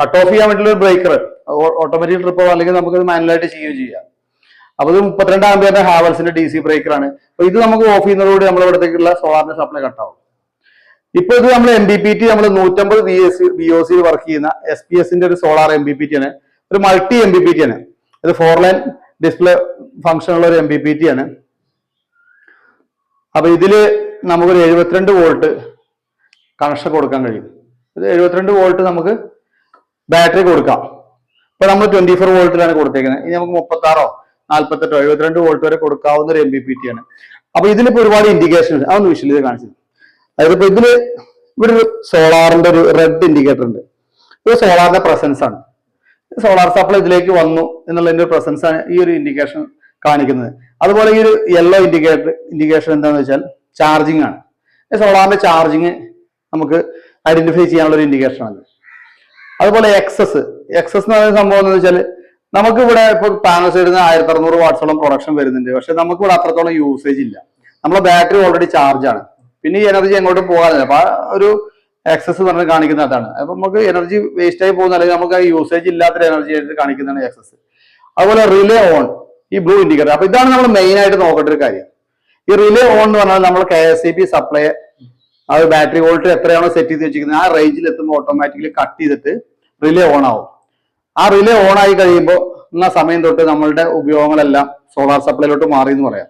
Speaker 1: കട്ട് ഓഫ് ചെയ്യാൻ വേണ്ടിയിട്ടുള്ള ഒരു ബ്രേക്കർ ഓട്ടോമാറ്റിക് ട്രിപ്പോ അല്ലെങ്കിൽ നമുക്ക് മാനുവലായിട്ട് ചെയ്യുകയും ചെയ്യാം. അപ്പൊ ഇത് മുപ്പത്തിരണ്ട് ആംബിയറിന്റെ ഹാവൽസിന്റെ ഡി സി ബ്രേക്കർ ആണ്. അപ്പൊ ഇത് നമുക്ക് ഓഫ് ചെയ്യുന്നതോടുകൂടി നമ്മുടെ ഇവിടത്തേക്കുള്ള സോളാറിന്റെ സപ്ലൈ കട്ടാവും ഇപ്പൊ ഇത് നമ്മൾ എം ബി പി ടി നമ്മൾ നൂറ്റമ്പത് ബി എസ് ബി ഒ സിയിൽ വർക്ക് ചെയ്യുന്ന എസ് പി എസിന്റെ ഒരു solar M B P T ആണ്. ഒരു multi M B P T ആണ്. ഇത് ഫോർ ലൈൻ ഡിസ്പ്ലേ ഫംഗ്ഷൻ ഉള്ള ഒരു എം ബി പി ടി ആണ്. അപ്പൊ ഇതിൽ നമുക്കൊരു എഴുപത്തിരണ്ട് വോൾട്ട് കണക്ഷൻ കൊടുക്കാൻ കഴിയും. ഇത് എഴുപത്തിരണ്ട് വോൾട്ട് നമുക്ക് ബാറ്ററി കൊടുക്കാം. ഇപ്പൊ നമ്മൾ ട്വന്റി ഫോർ വോൾട്ടിലാണ് കൊടുത്തേക്കുന്നത് ഇനി നമുക്ക് മുപ്പത്തി ആറോ നാല്പത്തെട്ടോ എഴുപത്തിരണ്ട് വോൾട്ട് വരെ കൊടുക്കാവുന്ന ഒരു എം ബി പി ടി ആണ്. അപ്പൊ ഇതിലിപ്പോ ഒരുപാട് ഇൻഡിക്കേഷൻ ഉണ്ട് അതൊന്ന് വിഷ്വൽ ചെയ്ത് കാണിച്ചു അതായത് ഇപ്പൊ ഇതിൽ ഇവിടെ ഒരു സോളാറിന്റെ ഒരു റെഡ് ഇൻഡിക്കേറ്റർ ഉണ്ട്. ഇത് സോളാറിന്റെ പ്രസൻസ് ആണ്. സോളാർ സപ്ലൈ ഇതിലേക്ക് വന്നു എന്നുള്ളതിന്റെ പ്രസൻസ് ആണ് ഈ ഒരു ഇൻഡിക്കേഷൻ കാണിക്കുന്നത്. അതുപോലെ ഈ ഒരു യെല്ലോ ഇൻഡിക്കേറ്റർ ഇൻഡിക്കേഷൻ എന്താണെന്ന് വെച്ചാൽ ചാർജിങ് ആണ്. സോളാറിന്റെ ചാർജിങ് നമുക്ക് ഐഡന്റിഫൈ ചെയ്യാനുള്ള ഒരു ഇൻഡിക്കേഷൻ ആണ്. അതുപോലെ എക്സസ് എക്സസ് എന്ന് പറയുന്ന സംഭവം എന്ന് വെച്ചാൽ നമുക്ക് ഇവിടെ ഇപ്പോൾ പാനൽ സൈഡിൽ നിന്ന് ആയിരത്തി അറുന്നൂറ് വാട്ട്സോളം പ്രൊഡക്ഷൻ വരുന്നുണ്ട്. പക്ഷെ നമുക്ക് ഇവിടെ അത്രത്തോളം യൂസേജ് ഇല്ല. നമ്മളെ ബാറ്ററി ഓൾറെഡി ചാർജ് ആണ്. പിന്നെ ഈ എനർജി എങ്ങോട്ടും പോകാനില്ല. അപ്പൊ ഒരു എക്സസ് പറഞ്ഞ് കാണിക്കുന്ന അതാണ്. അപ്പൊ നമുക്ക് എനർജി വേസ്റ്റ് ആയി പോകുന്ന അല്ലെങ്കിൽ നമുക്ക് യൂസേജ് ഇല്ലാത്തൊരു എനർജി ആയിട്ട് കാണിക്കുന്നതാണ് എക്സസ് അതുപോലെ റിലേ ഓൺ ഈ ബ്ലൂ ഇൻഡിക്കേറ്റർ അപ്പൊ ഇതാണ് നമ്മൾ മെയിൻ ആയിട്ട് നോക്കേണ്ട ഒരു കാര്യം. ഈ റിലേ ഓൺ എന്ന് പറഞ്ഞാൽ നമ്മൾ K S E B supply അത് ബാറ്ററി വോൾട്ട് എത്രയാണോ സെറ്റ് ചെയ്ത് വെച്ചിരിക്കുന്നത് ആ റേഞ്ചിൽ എത്തുമ്പോൾ ഓട്ടോമാറ്റിക്കലി കട്ട് ചെയ്തിട്ട് റിലേ ഓൺ ആവും. ആ റിലേ ഓൺ ആയി കഴിയുമ്പോൾ എന്ന സമയം തൊട്ട് നമ്മളുടെ ഉപയോഗങ്ങളെല്ലാം സോളാർ സപ്ലൈയിലോട്ട് മാറി എന്ന് പറയാം.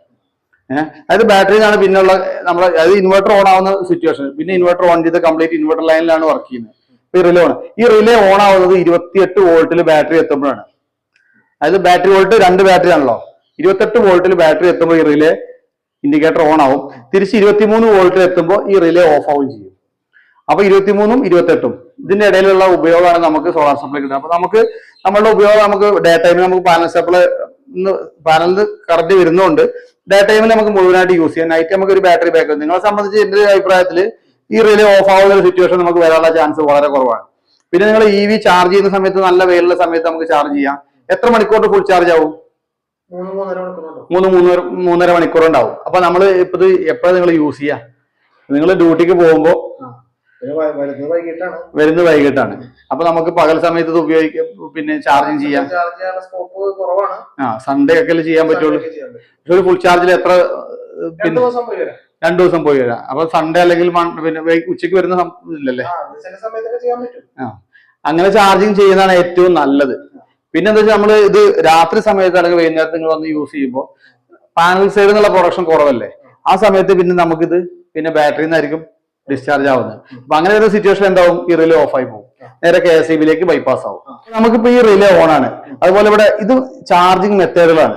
Speaker 1: അതായത് ബാറ്ററിയിലാണ് പിന്നുള്ള നമ്മൾ അത് ഇൻവെർട്ടർ ഓൺ ആവുന്ന സിറ്റുവേഷൻ പിന്നെ ഇൻവെർട്ടർ ഓൺ ചെയ്ത് കംപ്ലീറ്റ് ഇൻവെർട്ടർ ലൈനിലാണ് വർക്ക് ചെയ്യുന്നത്. ഈ റിലേ ഓൺ ഈ റിലേ ഓൺ ആവുന്നത് ഇരുപത്തിയെട്ട് വോൾട്ടിൽ ബാറ്ററി എത്തുമ്പോഴാണ്. അതായത് ബാറ്ററി വോൾട്ട് രണ്ട് ബാറ്ററി ആണല്ലോ. ഇരുപത്തെട്ട് വോൾട്ടിൽ ബാറ്ററി എത്തുമ്പോൾ ഈ റിലേ ഇൻഡിക്കേറ്റർ ഓൺ ആവും. തിരിച്ച് ഇരുപത്തിമൂന്ന് വോൾട്ടിൽ എത്തുമ്പോൾ ഈ റിലേ ഓഫ് ആവുകയും ചെയ്യും. അപ്പൊ ഇരുപത്തിമൂന്നും ഇരുപത്തെട്ടും ഇതിന്റെ ഇടയിലുള്ള ഉപയോഗമാണ് നമുക്ക് സോളാർ സപ്ലൈ കിട്ടുന്നത് അപ്പൊ നമുക്ക് നമ്മളുടെ ഉപയോഗം നമുക്ക് ഡേ ടൈമിൽ നമുക്ക് പാനൽ സപ്ലൈ പാനലിൽ കറണ്ട് വരുന്നതുകൊണ്ട് ഡേ നമുക്ക് മുഴുവനായിട്ട് യൂസ് ചെയ്യാം. നൈറ്റ് നമുക്ക് ഒരു ബാറ്ററി ബാക്കപ്പ് നിങ്ങളെ സംബന്ധിച്ച് എന്റെ ഒരു അഭിപ്രായത്തിൽ ഈ റിലേ ഓഫ് ആവുന്ന ഒരു സിറ്റുവേഷൻ നമുക്ക് വരാനുള്ള ചാൻസ് വളരെ കുറവാണ്. പിന്നെ നിങ്ങൾ ഇ വി ചാർജ് ചെയ്യുന്ന സമയത്ത് നല്ല വെയിലുള്ള സമയത്ത് നമുക്ക് ചാർജ് ചെയ്യാം. എത്ര മണിക്കൂർ ഫുൾ ചാർജ് ആവും?
Speaker 2: മൂന്ന് മൂന്നര
Speaker 1: മൂന്നര മണിക്കൂർ ഉണ്ടാവും അപ്പൊ നമ്മൾ ഇപ്പത് എപ്പോഴാണ് നിങ്ങൾ യൂസ് ചെയ്യാം? നിങ്ങൾ ഡ്യൂട്ടിക്ക് പോകുമ്പോൾ
Speaker 2: വരുന്നത് വൈകിട്ടാണ്.
Speaker 1: അപ്പൊ നമുക്ക് പകൽ സമയത്ത് ഇത് ഉപയോഗിക്കാം പിന്നെ ചാർജിങ് ചെയ്യാം. ആ സൺഡേ ഒക്കെ ചെയ്യാൻ പറ്റുള്ളൂ. പക്ഷെ ഒരു ഫുൾ ചാർജിൽ എത്ര
Speaker 2: രണ്ട് ദിവസം പോയി വരാം.
Speaker 1: അപ്പൊ സൺഡേ അല്ലെങ്കിൽ പിന്നെ ഉച്ചയ്ക്ക് വരുന്ന ഇല്ലല്ലേ?
Speaker 2: ആ
Speaker 1: അങ്ങനെ ചാർജിങ് ചെയ്യുന്നതാണ് ഏറ്റവും നല്ലത്. പിന്നെ എന്താ വെച്ചാൽ നമ്മൾ ഇത് രാത്രി സമയത്ത് അല്ലെങ്കിൽ വൈകുന്നേരത്ത് നിങ്ങൾ വന്ന് യൂസ് ചെയ്യുമ്പോൾ പാനൽ സൈഡ് എന്നുള്ള പ്രൊഡക്ഷൻ കുറവല്ലേ? ആ. സമയത്ത് പിന്നെ നമുക്കിത് പിന്നെ ബാറ്ററിയിൽ നിന്നായിരിക്കും ഡിസ്ചാർജ് ആവുന്നത്. അപ്പൊ അങ്ങനെ ഒരു സിറ്റുവേഷൻ എന്താവും? ഈ റിലേ ഓഫ് ആയി പോകും. നേരെ കെ എസ് ബിയിലേക്ക് ബൈപ്പാസ് ആവും. നമുക്കിപ്പോ ഈ റിലേ ഓൺ ആണ്. അതുപോലെ ഇവിടെ ഇത് charging മെത്തേഡുകളാണ്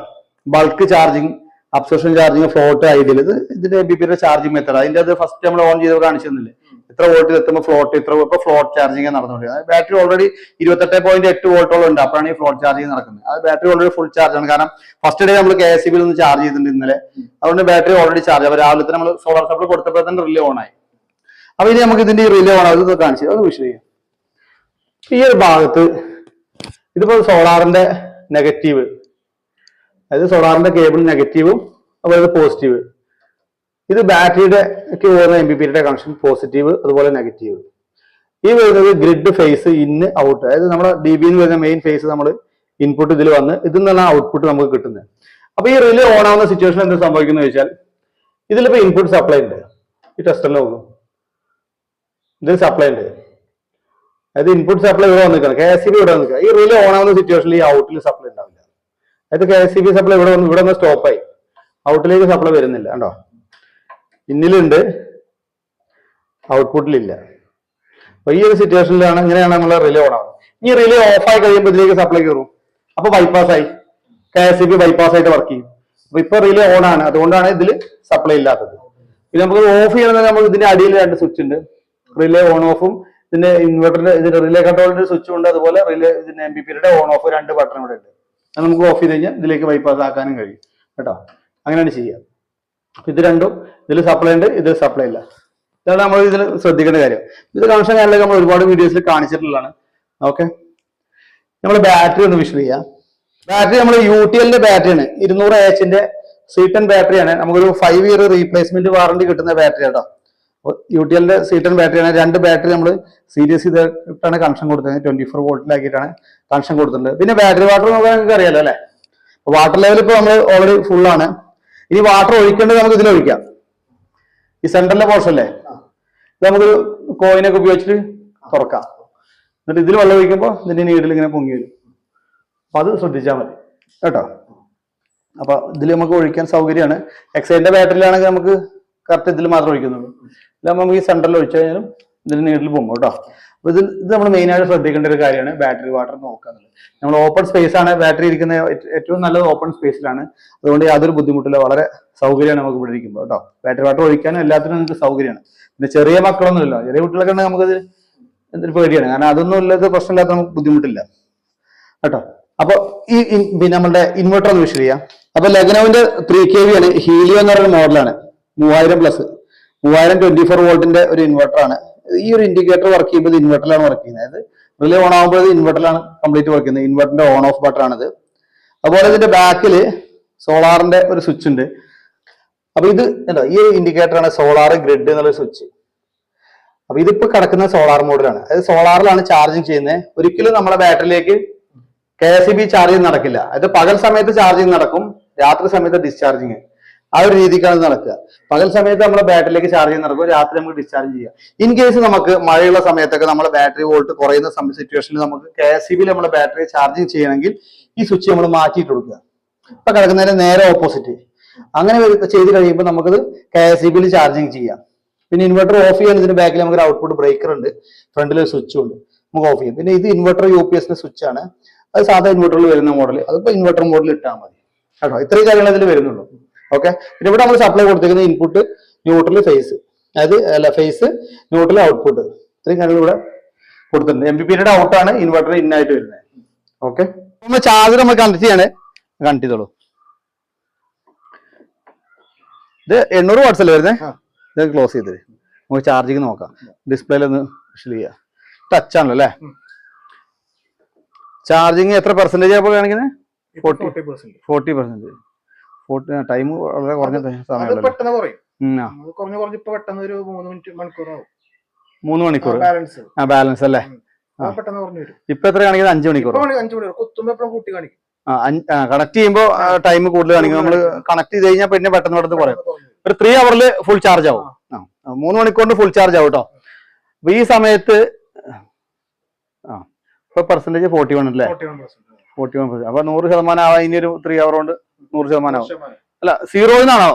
Speaker 1: bulk charging absorption charging float ആയതിൽ ഇത് ഇതിന്റെ ബി പിയുടെ ചാർജിങ് മെത്തേഡ് അതിന്റെ അത് ഫസ്റ്റ് നമ്മൾ ഓൺ ചെയ്ത് കാണിച്ചു തന്നില്ലേ ഇത്ര വോൾട്ടിൽ എത്തുമ്പോൾ ഫ്ലോട്ട് ഇത്ര ഇപ്പൊ ഫ്ലോട്ട് ചാർജിങ് നടന്നുകൊണ്ടിരിക്കുന്നത് ബാറ്ററി ഓൾറെഡി ഇരുപത്തെട്ട് പോയിന്റ് എട്ട് വോൾട്ടോളം ഉണ്ട്. അപ്പോഴാണ് ഈ ഫ്ലോട്ട് ചാർജിങ് നടക്കുന്നത്. അത് ബാറ്ററി ഓൾറെഡി ഫുൾ ചാർജ് ആണ്. കാരണം ഫസ്റ്റ് ഡേ നമ്മൾ കെ എസ് ബിയിൽ നിന്ന് ചാർജ് ചെയ്തിട്ടുണ്ട് ഇന്നലെ. അതുകൊണ്ട് ബാറ്ററി ഓൾറെഡി ചാർജ് അപ്പോൾ രാവിലെ നമ്മൾ സോളാർ സപ്ലൈ കൊടുത്തപ്പോൾ തന്നെ റിലേ ഓൺ ആയി. അപ്പൊ ഇനി നമുക്ക് ഇതിന്റെ റിലേ ഓൺ അത് കാണിച്ചു അത് വിഷയം ഈ ഒരു ഭാഗത്ത് ഇതിപ്പോ സോളാറിന്റെ നെഗറ്റീവ് അതായത് സോളാറിന്റെ കേബിൾ നെഗറ്റീവും അതുപോലെ പോസിറ്റീവ് ഇത് ബാറ്ററിയുടെ ഒക്കെ വരുന്ന എം ബി പിയുടെ കണക്ഷൻ പോസിറ്റീവ് അതുപോലെ നെഗറ്റീവ് ഈ വരുന്നത് ഗ്രിഡ് ഫേസ് ഇന്ന് ഔട്ട് അതായത് നമ്മുടെ ഡി ബി വരുന്ന മെയിൻ ഫേസ് നമ്മൾ ഇൻപുട്ട് ഇതിൽ വന്ന് ഇതിൽ നിന്നാണ് ഔട്ട്പുട്ട് നമുക്ക് കിട്ടുന്നത്. അപ്പൊ ഈ റിലേ ഓൺ ആവുന്ന സിറ്റുവേഷൻ എന്താ സംഭവിക്കുന്നത് വെച്ചാൽ ഇതിലിപ്പോ ഇൻപുട്ട് സപ്ലൈ ഉണ്ട്. ഈ ടെസ്റ്ററിൽ നോക്കും. ഇതിൽ സപ്ലൈ ഉണ്ട്. അതായത് ഇൻപുട്ട് സപ്ലൈ ഇവിടെ വന്നിരിക്കണം കെ എസ് സി ബി ഇവിടെ വന്നിരിക്കുക ഈ റിലേ ഓൺ ആവുന്ന സിറ്റുവേഷനിൽ ഈ ഔട്ടിൽ സപ്ലൈ ഉണ്ടാവില്ല. അതായത് K S C B supply ഇവിടെ വന്ന് ഇവിടെ നിന്ന് സ്റ്റോപ്പായി ഔട്ടിലേക്ക് സപ്ലൈ വരുന്നില്ല. കണ്ടോ? ഇന്നിലുണ്ട് ഔട്ട്പുട്ടിലില്ല അപ്പൊ ഈ ഒരു സിറ്റുവേഷനിലാണ് ഇങ്ങനെയാണ് നമ്മളെ റിലേ ഓൺ ആവുന്നത്. ഈ റിലേ ഓഫ് ആയി കഴിയുമ്പോൾ ഇതിലേക്ക് സപ്ലൈ കയറും. അപ്പൊ ബൈപ്പാസ് ആയി. K S C B bypass ആയിട്ട് വർക്ക് ചെയ്യും. അപ്പൊ ഇപ്പൊ റിലേ ഓൺ ആണ്. അതുകൊണ്ടാണ് ഇതിൽ സപ്ലൈ ഇല്ലാത്തത്. പിന്നെ നമുക്ക് ഓഫ് ചെയ്യണമെങ്കിൽ നമുക്ക് ഇതിന്റെ അടിയിൽ രണ്ട് സ്വിച്ച് ഉണ്ട്. റിലേ ഓൺ ഓഫും ഇതിന്റെ ഇൻവെർട്ടറിന്റെ ഇതിന്റെ റിലേ കൺട്രോളിന്റെ സ്വിച്ചും ഉണ്ട് അതുപോലെ റിലേ ഇതിന്റെ എം ബി പിയുടെ ഓൺ ഓഫ് രണ്ട് ബട്ടൺ ഇവിടെ ഉണ്ട്. അത് നമുക്ക് ഓഫ് ചെയ്ത് കഴിഞ്ഞാൽ ഇതിലേക്ക് ബൈപ്പാസ് ആക്കാനും കഴിയും കേട്ടോ? അങ്ങനെയാണ് ചെയ്യുക ഇത് രണ്ടും ഇതിൽ സപ്ലൈ ഉണ്ട് ഇത് സപ്ലൈ ഇല്ല. ഇതാണ് നമ്മൾ ഇതിൽ ശ്രദ്ധിക്കേണ്ട കാര്യം. ഇത് കണക്ഷൻ കാര്യങ്ങളൊക്കെ നമ്മൾ ഒരുപാട് വീഡിയോസിൽ കാണിച്ചിട്ടുള്ളതാണ്. ഓക്കെ? നമ്മൾ ബാറ്ററി ഒന്ന് വിഷ് ചെയ്യാം. ബാറ്ററി നമ്മൾ യു ടി എല്ലിന്റെ ബാറ്ററിയാണ് ഇരുന്നൂറ് എച്ചിന്റെ സീറ്റൻ ബാറ്ററിയാണ് നമുക്കൊരു ഫൈവ് ഇയർ റീപ്ലേസ്മെന്റ് വാറണ്ടി കിട്ടുന്ന ബാറ്ററി കേട്ടോ യു ടി എല്ലിന്റെ സീറ്റൻ ബാറ്ററിയാണ് രണ്ട് ബാറ്ററി നമ്മൾ സീരിയസ് ചെയ്തിട്ടാണ് കണക്ഷൻ കൊടുത്തത്. ട്വന്റി ഫോർ വോൾട്ടിലാക്കിയിട്ടാണ് കണക്ഷൻ കൊടുത്തിട്ടുണ്ട് പിന്നെ ബാറ്ററി വാട്ടർ നോക്കാൻ നിങ്ങൾക്ക് അറിയാലോ അല്ലെ? വാട്ടർ ലെവൽ ഇപ്പോൾ നമ്മൾ ഓൾറെഡി ഫുൾ ആണ്. ഇനി വാട്ടർ ഒഴിക്കേണ്ടത് നമുക്ക് ഇതിൽ ഒഴിക്കാം. ഈ സെന്ററിന്റെ പോർഷൻ അല്ലേ ഇത് നമുക്ക് കോയിനൊക്കെ ഉപയോഗിച്ചിട്ട് തുറക്കാം. എന്നിട്ട് ഇതിൽ വെള്ളം ഒഴിക്കുമ്പോൾ ഇതിന്റെ നീഡിൽ ഇങ്ങനെ പൊങ്ങി വരും. അപ്പൊ അത് ശ്രദ്ധിച്ചാൽ മതി. കേട്ടോ? അപ്പൊ ഇതിൽ നമുക്ക് ഒഴിക്കാൻ സൗകര്യമാണ്. എക്സൈന്റെ ബാറ്ററിയിലാണെങ്കിൽ നമുക്ക് കറക്റ്റ് ഇതിൽ മാത്രം ഒഴിക്കുന്നുള്ളൂ. ഇതാകുമ്പോൾ നമുക്ക് ഈ സെന്ററിൽ ഒഴിച്ചു കഴിഞ്ഞാലും ഇതിന് നീട്ടിൽ പോകും കേട്ടോ. അപ്പൊ ഇത് ഇത് നമ്മൾ മെയിൻ ആയിട്ട് ശ്രദ്ധിക്കേണ്ട ഒരു കാര്യമാണ് ബാറ്ററി വാട്ടർ നോക്കുക എന്നുള്ളത്. നമ്മൾ ഓപ്പൺ സ്പേസ് ആണ് ബാറ്ററി ഇരിക്കുന്ന ഏറ്റ് ഏറ്റവും നല്ലത് ഓപ്പൺ സ്പേസിലാണ് അതുകൊണ്ട് യാതൊരു ബുദ്ധിമുട്ടില്ല വളരെ സൗകര്യമാണ് നമുക്ക് ഇവിടെ ഇരിക്കുമ്പോൾ കേട്ടോ. ബാറ്ററി വാട്ടർ ഒഴിക്കാനും എല്ലാത്തിനും നിങ്ങൾക്ക് സൗകര്യമാണ്. പിന്നെ ചെറിയ മക്കളൊന്നുമില്ല ചെറിയ കുട്ടികളൊക്കെ നമുക്കത് എന്തൊരു പേടിയാണ്. കാരണം അതൊന്നും ഇല്ലാത്ത പ്രശ്നമില്ലാത്ത നമുക്ക് ബുദ്ധിമുട്ടില്ല. കേട്ടോ. അപ്പൊ ഈ പിന്നെ നമ്മളുടെ ഇൻവെർട്ടർ ഒന്ന് വിഷയം ചെയ്യാം അപ്പൊ ലഗ്നോവിന്റെ ത്രീ കെ വി ആണ് ഹീലിയോ എന്ന് പറയുന്ന മോഡലാണ് മൂവായിരം പ്ലസ് മൂവായിരം ട്വന്റി ഫോർ വോൾട്ടിന്റെ ഒരു ഇൻവെർട്ടറാണ് ഈ ഒരു ഇൻഡിക്കേറ്റർ വർക്ക് ചെയ്യുമ്പോൾ ഇൻവെർട്ടറിലാണ് വർക്ക് ചെയ്യുന്നത്. അതായത് റിലേ ഓൺ ആകുമ്പോൾ ഇൻവെർട്ടറിലാണ് കംപ്ലീറ്റ് വർക്ക് ചെയ്യുന്നത്. ഇൻവെർട്ടറിന്റെ ഓൺ ഓഫ് ബട്ടണാണിത് അതുപോലെ ഇതിന്റെ ബാക്കിൽ സോളാറിന്റെ ഒരു സ്വിച്ച് ഉണ്ട്. അപ്പൊ ഇത് എന്താ ഈ ഒരു ഇൻഡിക്കേറ്റർ ആണ് സോളാർ ഗ്രിഡ് എന്നുള്ള സ്വിച്ച് അപ്പൊ ഇതിപ്പോ കിടക്കുന്ന സോളാർ മോഡിലാണ് അതായത് സോളാറിലാണ് ചാർജിങ് ചെയ്യുന്നത്. ഒരിക്കലും നമ്മുടെ ബാറ്ററിയിലേക്ക് കെ എസ് ബി ചാർജിങ് നടക്കില്ല. അതായത് പകൽ സമയത്ത് ചാർജിങ് നടക്കും. രാത്രി സമയത്ത് ഡിസ്ചാർജിങ് ആ ഒരു രീതിക്കാണ് നടക്കുക. പകൽ സമയത്ത് നമ്മൾ ബാറ്ററിയിലേക്ക് ചാർജ് ചെയ്യാൻ നടക്കും രാത്രി നമുക്ക് ഡിസ്ചാർജ് ചെയ്യാം. ഇൻ കേസ് നമുക്ക് മഴയുള്ള സമയത്തൊക്കെ നമ്മുടെ ബാറ്ററി വോൾട്ട് കുറയുന്ന സിറ്റുവേഷനിൽ നമുക്ക് കെ എസ് ബിയിൽ നമ്മുടെ ബാറ്ററി ചാർജിങ് ചെയ്യണമെങ്കിൽ ഈ സ്വിച്ച് നമ്മൾ മാറ്റിയിട്ട് കൊടുക്കുക. ഇപ്പൊ കിടക്കുന്നതിന് നേരെ ഓപ്പോസിറ്റ് അങ്ങനെ ചെയ്ത് കഴിയുമ്പോൾ നമുക്കത് കെ എസ് ചാർജിങ് ചെയ്യാം. പിന്നെ ഇൻവെർട്ടർ ഓഫ് ചെയ്യാൻ ഇതിന്റെ ബാക്കിൽ നമുക്ക് ഔട്ട്പുട്ട് ബ്രേക്കർ ഉണ്ട്. ഫ്രണ്ടിൽ ഒരു സ്വിച്ചും ഉണ്ട്. നമുക്ക് ഓഫ് ചെയ്യാം. പിന്നെ ഇത് ഇൻവെർട്ടർ യു പി എസിന്റെ സ്വിച്ച് ആണ്. അത് സാധാ ഇൻവെർട്ടറിൽ വരുന്ന മോഡൽ അതിപ്പോ ഇൻവെർട്ടർ മോഡൽ ഇട്ടാൽ മതി. കേട്ടോ? ഇത്രയും കാര്യങ്ങൾ ഇതിൽ വരുന്നുള്ളൂ. ഓക്കെ പിന്നെ ഇവിടെ നമ്മൾ സപ്ലൈ കൊടുത്തിരിക്കുന്ന ഇൻപുട്ട് ന്യൂട്രൽ ഫേസ് അതായത് അല്ല ഫേസ് ന്യൂട്രൽ ഔട്ട്പുട്ട് ഇത്രയും കാര്യങ്ങൾ ഇവിടെ കൊടുത്തിട്ടുണ്ട്. എം പി പിയുടെ ഔട്ടാണ് ഇൻവെർട്ടർ ഇന്നായിട്ട് വരുന്നത്. ഓക്കെ നമ്മൾ ചാർജർ നമ്മൾ കണക്ട് ചെയ്യാണ്. കണക്ട് ചെയ്തോളൂ. ഇത് എണ്ണൂറ് വാട്ട്സ് അല്ലേ വരുന്നത് ഇത് ക്ലോസ് ചെയ്ത് നമുക്ക് ചാർജിങ് നോക്കാം. ഡിസ്പ്ലേയിൽ ഒന്ന് വിഷൽ ചെയ്യാം. ടച്ച് ആണല്ലോ അല്ലേ? ചാർജിങ് എത്ര പെർസെന്റേജ് ആയപ്പോൾ കാണിക്കുന്നത്.
Speaker 2: Forty
Speaker 1: forty percent forty time വളരെ കുറഞ്ഞ
Speaker 2: സമയം
Speaker 1: സമയമല്ലോ.
Speaker 2: കുറഞ്ഞു കുറഞ്ഞ് ഇപ്പൊ പെട്ടെന്ന് ഒരു മൂന്ന് മിനിറ്റ് മണിക്കൂറാവും.
Speaker 1: മൂന്ന് മണിക്കൂർ
Speaker 2: ബാലൻസ്
Speaker 1: ആ ബാലൻസ് അല്ലേ.
Speaker 2: പെട്ടെന്ന് കുറഞ്ഞു വരും.
Speaker 1: ഇപ്പൊ എത്ര കാണിക്കുന്നത്? അഞ്ചു മണിക്കൂർ
Speaker 2: അഞ്ചു മണിക്കൂർ കുത്തുമ്പോ എപ്പോഴും കൂട്ടി കാണിക്കും.
Speaker 1: കണക്ട് ചെയ്യുമ്പോൾ ടൈം കൂടുതൽ കാണിക്കും. നമ്മൾ കണക്ട് ചെയ്ത് കഴിഞ്ഞാൽ പിന്നെ പെട്ടെന്ന് പെട്ടെന്ന് കുറയും. ഒരു ത്രീ അവറിൽ ഫുൾ ചാർജ് ആവും. മൂന്ന് മണിക്കൂറിന് ഫുൾ ചാർജ് ആവും കേട്ടോ അപ്പൊ ഈ സമയത്ത് ആ ഇപ്പൊ പെർസെന്റേജ് ഫോർട്ടി വൺ അല്ലേ?
Speaker 2: 41%.
Speaker 1: ഫോർട്ടി വൺ പെർസെന്റ് അപ്പൊ നൂറ് ശതമാനം ആവാൻ ഇനി ഒരു ത്രീ അവർ കൊണ്ട് നൂറ് ശതമാനം ആവും.
Speaker 2: ശതമാനം.
Speaker 1: അല്ല സീറോ
Speaker 2: നിന്നാണോ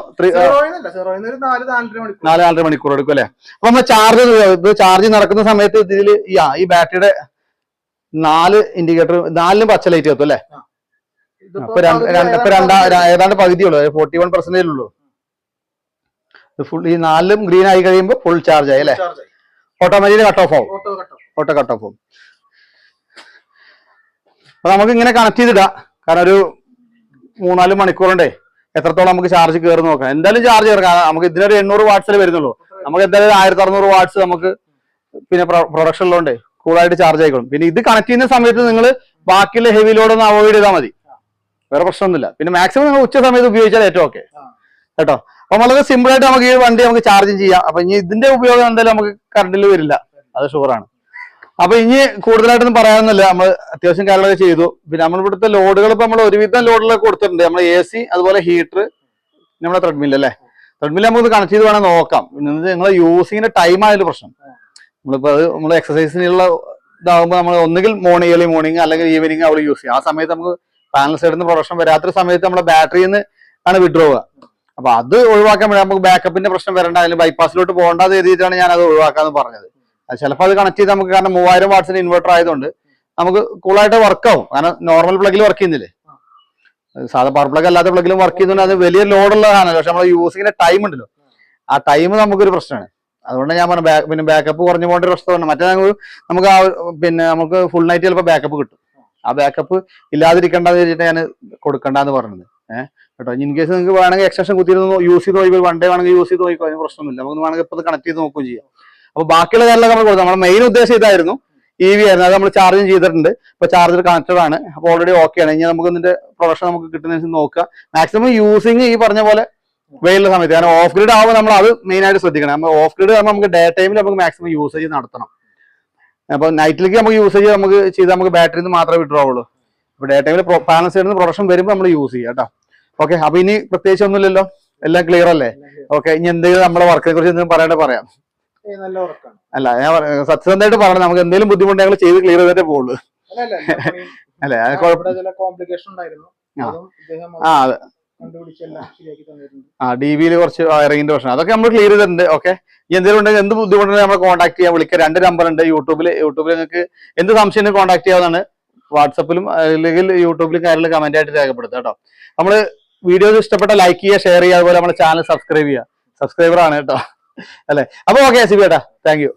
Speaker 2: നാല് നാലര മണിക്കൂർ.
Speaker 1: നാല് എടുക്കും അല്ലെ? അപ്പൊ നമ്മൾ ചാർജ് ഇത് ചാർജ് നടക്കുന്ന സമയത്ത് ഇതിൽ ഈ ബാറ്ററിയുടെ നാല് ഇൻഡിക്കേറ്റർ നാലിനും പച്ച ലൈറ്റ് കത്തും അല്ലേ? രണ്ട് ഇപ്പൊ
Speaker 2: ഏതാണ്ട് പകുതി.
Speaker 1: ഉള്ളു ഫോർട്ടി വൺ പെർസെന്റേജ് ഉള്ളൂ. ഫുൾ ഈ നാലിലും ഗ്രീൻ ആയി കഴിയുമ്പോൾ ഫുൾ ചാർജ് ആയി അല്ലെ?
Speaker 2: ഓട്ടോമാറ്റിക്.
Speaker 1: ഓട്ടോമാറ്റിക്കലി കട്ട് ഓഫ് ആവും. ഓട്ടോ കട്ട് ഓഫ് ആവും. അപ്പൊ നമുക്ക് ഇങ്ങനെ കണക്ട് ചെയ്തിടാം. കാരണം ഒരു മൂന്നാൽ മണിക്കൂറുണ്ടേ. എത്രത്തോളം നമുക്ക് ചാർജ് കയറി നോക്കാം എന്തായാലും ചാർജ് കയറാം നമുക്ക് ഇതിനൊരു എണ്ണൂറ് വാട്ട്സിൽ വരുന്നുള്ളൂ. നമുക്ക് എന്തായാലും ആയിരത്തി അറുന്നൂറ് വാട്ട്സ് നമുക്ക് പിന്നെ പ്രൊഡക്ഷൻ ഉള്ളതുകൊണ്ട് കൂളായിട്ട് ചാർജ് ആയിക്കോളും. പിന്നെ ഇത് കണക്ട് ചെയ്യുന്ന സമയത്ത് നിങ്ങൾ ബാക്കിയുള്ള ഹെവി ലോഡ് ഒന്ന് അവോയ്ഡ് ചെയ്താൽ മതി. വേറെ പ്രശ്നമൊന്നുമില്ല. പിന്നെ മാക്സിമം നിങ്ങൾ ഉച്ച സമയത്ത് ഉപയോഗിച്ചാൽ ഏറ്റവും ഓക്കെ. കേട്ടോ? അപ്പൊ വളരെ സിമ്പിൾ ആയിട്ട് നമുക്ക് ഈ വണ്ടി നമുക്ക് ചാർജ് ചെയ്യാം. അപ്പൊ ഇനി ഇതിന്റെ ഉപയോഗം എന്തായാലും നമുക്ക് കറണ്ടിൽ വരില്ല. അത് ഷുവറാണ് അപ്പൊ ഇനി കൂടുതലായിട്ടൊന്നും പറയാനൊന്നുമില്ല. നമ്മൾ അത്യാവശ്യം കാര്യങ്ങളൊക്കെ ചെയ്തു. പിന്നെ നമ്മൾ ഇവിടുത്തെ ലോഡുകൾ ഇപ്പൊ നമ്മൾ ഒരുവിധം ലോഡുകളൊക്കെ കൊടുത്തിട്ടുണ്ട്. നമ്മൾ എ സി അതുപോലെ ഹീറ്റർ നമ്മുടെ ത്രെഡ്മിൽ അല്ലേ? ത്രെഡ്മിൽ നമുക്ക് കണക്ട് ചെയ്ത് വേണം നോക്കാം. പിന്നെ നിങ്ങൾ യൂസിങ്ങിന്റെ ടൈം ആയാലും പ്രശ്നം. നമ്മളിപ്പോ അത് നമ്മൾ എക്സസൈസിനുള്ള ഇതാകുമ്പോൾ നമ്മൾ ഒന്നുകിൽ മോർണിംഗ് ഏർലി മോർണിംഗ് അല്ലെങ്കിൽ ഈവനിങ് അവൾ യൂസ് ചെയ്യും. ആ സമയത്ത് നമുക്ക് പാനൽ സൈഡിൽ നിന്ന് പ്രൊഡക്ഷൻ വരാത്തൊരു സമയത്ത് നമ്മുടെ ബാറ്ററിയിൽ നിന്ന് ആണ് വിഡ്രോ അപ്പൊ അത് ഒഴിവാക്കാൻ വേണ്ടി നമുക്ക് ബാക്കപ്പിന്റെ പ്രശ്നം വരണ്ട. അല്ലെങ്കിൽ ബൈപ്പാസിലോട്ട് പോകേണ്ടത് എഴുതിയിട്ടാണ് ഞാൻ അത് ഒഴിവാക്കാന്ന് പറഞ്ഞത്. ചിലപ്പോൾ അത് കണക്ട് ചെയ്ത് നമുക്ക് കാരണം മൂവായിരം വാട്സിന്റെ ഇൻവെർട്ടർ ആയതുകൊണ്ട് നമുക്ക് കൂളായിട്ട് വർക്ക് ആവും. കാരണം നോർമൽ പ്ലഗിൽ വർക്ക് ചെയ്യുന്നില്ലേ? സാധാ പവർ പ്ലഗ് അല്ലാത്ത പ്ലഗിലും വർക്ക് ചെയ്യുന്നുണ്ട് അത് വലിയ ലോഡുള്ളതാണ് പക്ഷെ നമ്മൾ യൂസിങ്ങിന്റെ ടൈം ഉണ്ടല്ലോ. ആ ടൈം നമുക്കൊരു പ്രശ്നമാണ്. അതുകൊണ്ട് ഞാൻ പറഞ്ഞു പിന്നെ ബാക്കപ്പ് കുറഞ്ഞു പോകേണ്ട ഒരു പ്രശ്നമാണ് മറ്റേ നമുക്ക് ആ പിന്നെ നമുക്ക് ഫുൾ നൈറ്റ് ചിലപ്പോൾ ബാക്കപ്പ് കിട്ടും. ആ ബാക്കപ്പ് ഇല്ലാതിരിക്കേണ്ടെന്ന് വെച്ചിട്ട് ഞാൻ കൊടുക്കണ്ടെന്ന് പറഞ്ഞത്. ഏഹ് കേട്ടോ? ഇൻ കേസ് നിങ്ങൾക്ക് വേണമെങ്കിൽ എക്സ്റ്റൻഷൻ കുത്തിയിരുന്ന് യൂസ് ചെയ്ത് നോക്കി വൺ ഡേ വേണമെങ്കിൽ യൂസ് ചെയ്ത് നോക്കിക്കോ. അതിന് പ്രശ്നമൊന്നുമില്ല. നമുക്ക് വേണമെങ്കിൽ ഇപ്പോൾ കണക്ട് ചെയ്ത് നോക്കുകയും ചെയ്യാം. അപ്പൊ ബാക്കിയുള്ള കാര്യങ്ങൾ നമ്മൾ കൊടുത്തു. നമ്മുടെ മെയിൻ ഉദ്ദേശം ഇതായിരുന്നു. ഇ വി ആയിരുന്നു. അത് നമ്മൾ ചാർജിങ് ചെയ്തിട്ടുണ്ട്. ഇപ്പൊ ചാർജർ കണക്റ്റഡ് ആണ്. അപ്പൊ ഓൾറെഡി ഓക്കെ ആണ്. ഇനി നമുക്ക് ഇതിന്റെ പ്രൊഡക്ഷൻ നമുക്ക് കിട്ടുന്ന നോക്കുക. മാക്സിമം യൂസിങ് ഈ പറഞ്ഞ പോലെ വെയിലുള്ള സമയത്ത്. കാരണം ഓഫ് ഗ്രിഡ് ആവുമ്പോൾ നമ്മൾ അത് മെയിൻ ആയിട്ട് ശ്രദ്ധിക്കണം. നമ്മൾ ഓഫ് ഗ്രിഡ് ആകുമ്പോൾ നമുക്ക് ഡേ ടൈമിൽ നമുക്ക് മാക്സിമം യൂസേജ് നടത്തണം. അപ്പൊ നൈറ്റിലേക്ക് നമുക്ക് യൂസേജ് നമുക്ക് ചെയ്താൽ നമുക്ക് ബാറ്ററിയിൽ നിന്ന് മാത്രമേ ആവുള്ളൂ. അപ്പൊ ഡേ ടൈമിൽ ബാലൻസ് ചെയ്യുന്ന പ്രൊഡക്ഷൻ വരുമ്പോൾ നമ്മൾ യൂസ് ചെയ്യാം കേട്ടോ. ഓക്കെ അപ്പൊ ഇനി പ്രത്യേകിച്ച് ഒന്നുമില്ലല്ലോ. എല്ലാം ക്ലിയർ അല്ലേ? ഓക്കെ ഇനി എന്തെങ്കിലും നമ്മുടെ വർക്കിനെ കുറിച്ച് എന്തെങ്കിലും പറയാണ്ട് പറയാം. അല്ല ഞാൻ സത്യസന്ധമായിട്ട് പറഞ്ഞു നമുക്ക് എന്തെങ്കിലും ബുദ്ധിമുട്ട് ഞങ്ങൾ ചെയ്ത് ക്ലിയർ ചെയ്തിട്ടേ പോകുള്ളൂ
Speaker 2: അല്ല. കോംപ്ലിക്കേഷൻ ഉണ്ടായിരുന്നു.
Speaker 1: ആ.
Speaker 2: അതും
Speaker 1: ആ ഡി ബിയിൽ കുറച്ച് വയറിങ്ങിന്റെ പ്രശ്നം. അതൊക്കെ നമ്മൾ ക്ലിയർ ചെയ്തിട്ടുണ്ട്. ഓക്കെ എന്തെങ്കിലും ഉണ്ടെങ്കിൽ എന്ത് ബുദ്ധിമുട്ടുണ്ടെങ്കിൽ നമ്മൾ കോൺടാക്ട് ചെയ്യാൻ വിളിക്കുക രണ്ട് നമ്പർ ഉണ്ട്. യൂട്യൂബിൽ യൂട്യൂബിൽ നിങ്ങൾക്ക് എന്ത് സംശയം കോൺടാക്ട് ചെയ്യാവുന്നതാണ്. വാട്സപ്പിലും അല്ലെങ്കിൽ യൂട്യൂബിലും കാര്യങ്ങളും കമന്റ് ആയിട്ട് രേഖപ്പെടുത്തുക കേട്ടോ. നമ്മൾ വീഡിയോ ഇഷ്ടപ്പെട്ട ലൈക്ക് ചെയ്യുക ഷെയർ ചെയ്യുക. അതുപോലെ നമ്മുടെ ചാനൽ സബ്സ്ക്രൈബ് ചെയ്യുക. സബ്സ്ക്രൈബർ ആണ് കേട്ടോ. അല്ലെ? അപ്പൊ ഓക്കെ സിബി ഏട്ടാ താങ്ക് യു